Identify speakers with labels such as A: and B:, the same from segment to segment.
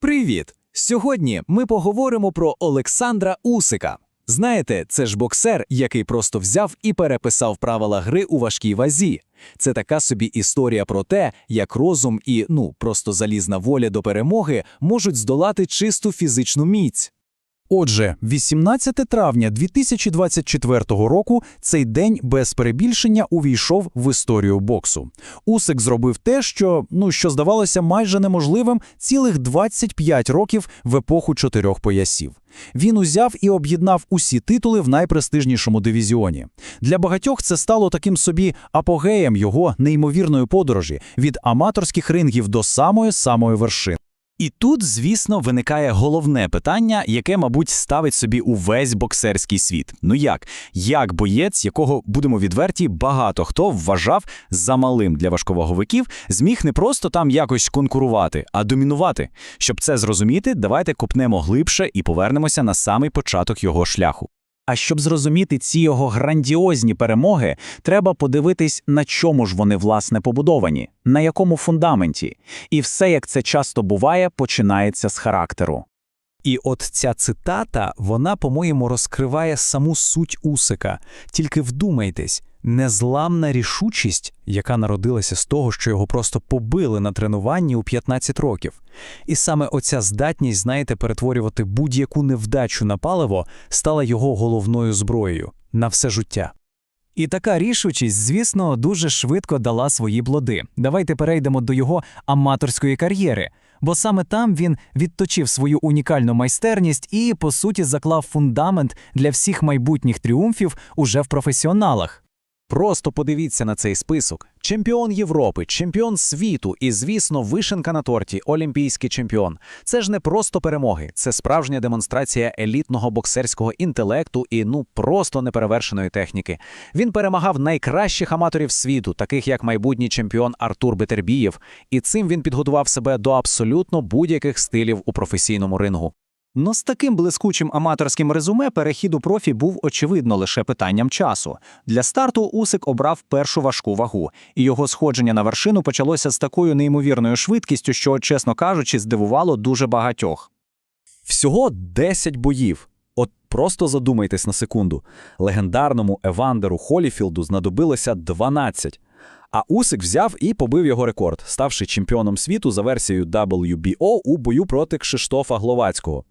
A: Привіт! Сьогодні ми поговоримо про Олександра Усика. Знаєте, це ж боксер, який просто взяв і переписав правила гри у важкій вазі. Це така собі історія про те, як розум і, ну, просто залізна воля до перемоги можуть здолати чисту фізичну міць.
B: Отже, 18 травня 2024 року цей день без перебільшення увійшов в історію боксу. Усик зробив те, що, ну, що здавалося майже неможливим цілих 25 років в епоху чотирьох поясів. Він узяв і об'єднав усі титули в найпрестижнішому дивізіоні. Для багатьох це стало таким собі апогеєм його неймовірної подорожі від аматорських рингів до самої самої вершини.
C: І тут, звісно, виникає головне питання, яке, мабуть, ставить собі увесь боксерський світ. Ну як? Як боєць, якого, будемо відверті, багато хто вважав замалим для важковаговиків, зміг не просто там якось конкурувати, а домінувати. Щоб це зрозуміти, давайте копнемо глибше і повернемося на самий початок його шляху.
D: А щоб зрозуміти ці його грандіозні перемоги, треба подивитись, на чому ж вони власне побудовані, на якому фундаменті. І все, як це часто буває, починається з характеру.
A: І от ця цитата, вона, по-моєму, розкриває саму суть Усика. Тільки вдумайтесь, незламна рішучість, яка народилася з того, що його просто побили на тренуванні у 15 років. І саме оця здатність, знаєте, перетворювати будь-яку невдачу на паливо стала його головною зброєю на все життя. І така рішучість, звісно, дуже швидко дала свої плоди. Давайте перейдемо до його аматорської кар'єри, бо саме там він відточив свою унікальну майстерність і, по суті, заклав фундамент для всіх майбутніх тріумфів уже в професіоналах. Просто подивіться на цей список: чемпіон Європи, чемпіон світу і, звісно, вишенка на торті, олімпійський чемпіон. Це ж не просто перемоги, це справжня демонстрація елітного боксерського інтелекту і ну просто неперевершеної техніки. Він перемагав найкращих аматорів світу, таких як майбутній чемпіон Артур Бетербієв, і цим він підготував себе до абсолютно будь-яких стилів у професійному рингу.
E: Но з таким блискучим аматорським резюме перехід у профі був очевидно лише питанням часу. Для старту Усик обрав першу важку вагу, і його сходження на вершину почалося з такою неймовірною швидкістю, що, чесно кажучи, здивувало дуже багатьох.
C: Всього 10 боїв. От просто задумайтесь на секунду. Легендарному Евандеру Холіфілду знадобилося 12. А Усик взяв і побив його рекорд, ставши чемпіоном світу за версією WBO у бою проти Кшиштофа Гловацького.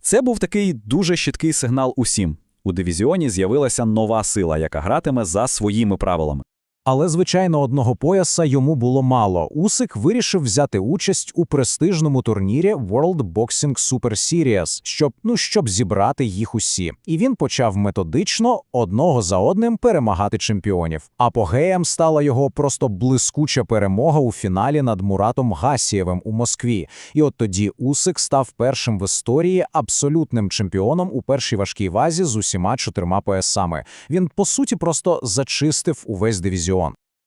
C: Це був такий дуже щиткий сигнал усім. У дивізіоні з'явилася нова сила, яка гратиме за своїми правилами.
B: Але, звичайно, одного пояса йому було мало. Усик вирішив взяти участь у престижному турнірі World Boxing Super Series, щоб ну щоб зібрати їх усі. І він почав методично одного за одним перемагати чемпіонів. Апогеєм стала його просто блискуча перемога у фіналі над Муратом Гасієвим у Москві. І от тоді Усик став першим в історії абсолютним чемпіоном у першій важкій вазі з усіма чотирма поясами. Він по суті просто зачистив увесь дивізіон.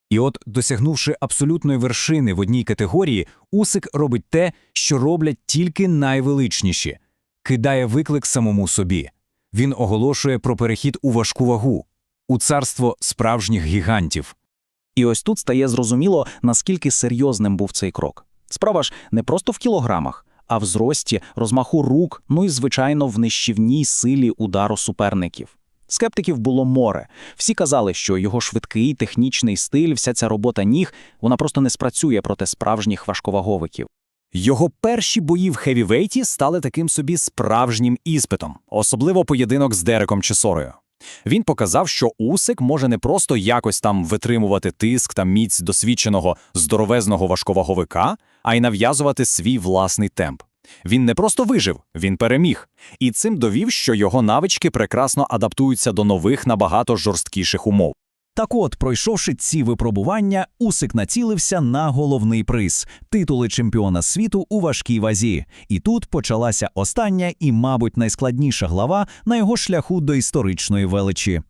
A: І от, досягнувши абсолютної вершини в одній категорії, Усик робить те, що роблять тільки найвеличніші кидає виклик самому собі. Він оголошує про перехід у важку вагу, у царство справжніх гігантів.
D: І ось тут стає зрозуміло, наскільки серйозним був цей крок. Справа ж не просто в кілограмах, а в зрості, розмаху рук, ну і, звичайно, в нищівній силі удару суперників. Скептиків було море. Всі казали, що його швидкий технічний стиль, вся ця робота ніг, вона просто не спрацює проти справжніх важковаговиків.
A: Його перші бої в хевівейті стали таким собі справжнім іспитом, особливо поєдинок з Дереком Чесорою. Він показав, що Усик може не просто якось там витримувати тиск та міць досвідченого здоровезного важковаговика, а й нав'язувати свій власний темп. Він не просто вижив, він переміг, і цим довів, що його навички прекрасно адаптуються до нових набагато жорсткіших умов.
C: Так от, пройшовши ці випробування, Усик націлився на головний приз титули чемпіона світу у важкій вазі. І тут почалася остання і, мабуть, найскладніша глава на його шляху до історичної величі.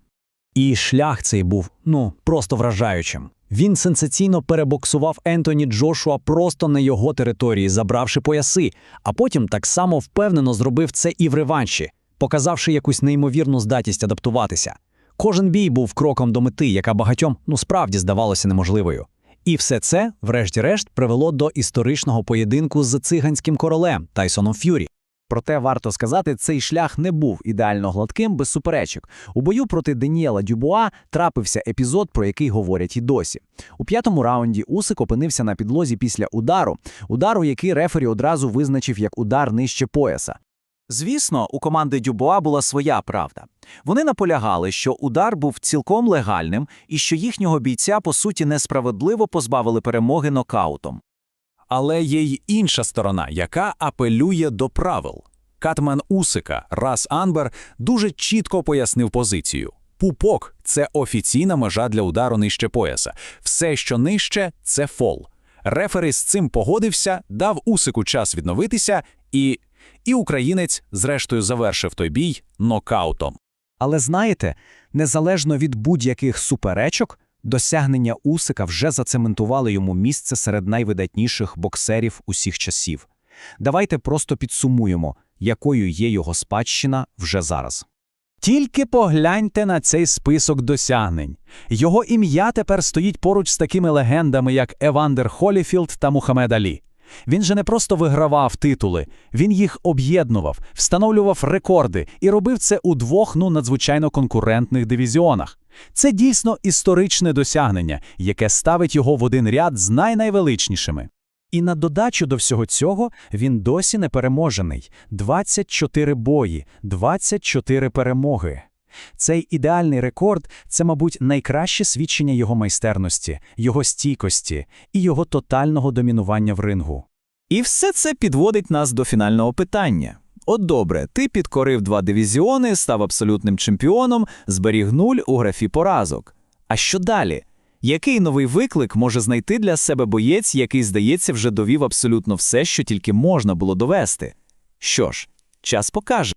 D: І шлях цей був ну просто вражаючим. Він сенсаційно перебоксував Ентоні Джошуа просто на його території, забравши пояси, а потім так само впевнено зробив це і в реванші, показавши якусь неймовірну здатність адаптуватися. Кожен бій був кроком до мети, яка багатьом ну справді здавалося неможливою.
B: І все це, врешті-решт, привело до історичного поєдинку з циганським королем Тайсоном Ф'юрі. Проте варто сказати, цей шлях не був ідеально гладким без суперечок. У бою проти Деніела Дюбуа трапився епізод, про який говорять і досі. У п'ятому раунді Усик опинився на підлозі після удару, удару, який рефері одразу визначив як удар нижче пояса.
E: Звісно, у команди Дюбуа була своя правда. Вони наполягали, що удар був цілком легальним і що їхнього бійця, по суті, несправедливо позбавили перемоги нокаутом.
A: Але є й інша сторона, яка апелює до правил. Катмен Усика Рас Анбер дуже чітко пояснив позицію. Пупок це офіційна межа для удару нижче пояса. Все, що нижче, це фол. Рефери з цим погодився, дав Усику час відновитися, і, і українець, зрештою, завершив той бій нокаутом.
B: Але знаєте, незалежно від будь-яких суперечок, досягнення Усика вже зацементували йому місце серед найвидатніших боксерів усіх часів. Давайте просто підсумуємо, якою є його спадщина вже зараз.
A: Тільки погляньте на цей список досягнень. Його ім'я тепер стоїть поруч з такими легендами, як Евандер Холіфілд та Мухаммед Алі. Він же не просто вигравав титули, він їх об'єднував, встановлював рекорди і робив це у двох ну надзвичайно конкурентних дивізіонах. Це дійсно історичне досягнення, яке ставить його в один ряд з найнайвеличнішими. І на додачу до всього цього він досі непереможений. 24 бої, 24 перемоги. Цей ідеальний рекорд це, мабуть, найкраще свідчення його майстерності, його стійкості і його тотального домінування в рингу.
E: І все це підводить нас до фінального питання. От добре, ти підкорив два дивізіони, став абсолютним чемпіоном, зберіг нуль у графі поразок. А що далі? Який новий виклик може знайти для себе боєць, який, здається, вже довів абсолютно все, що тільки можна було довести? Що ж, час покаже.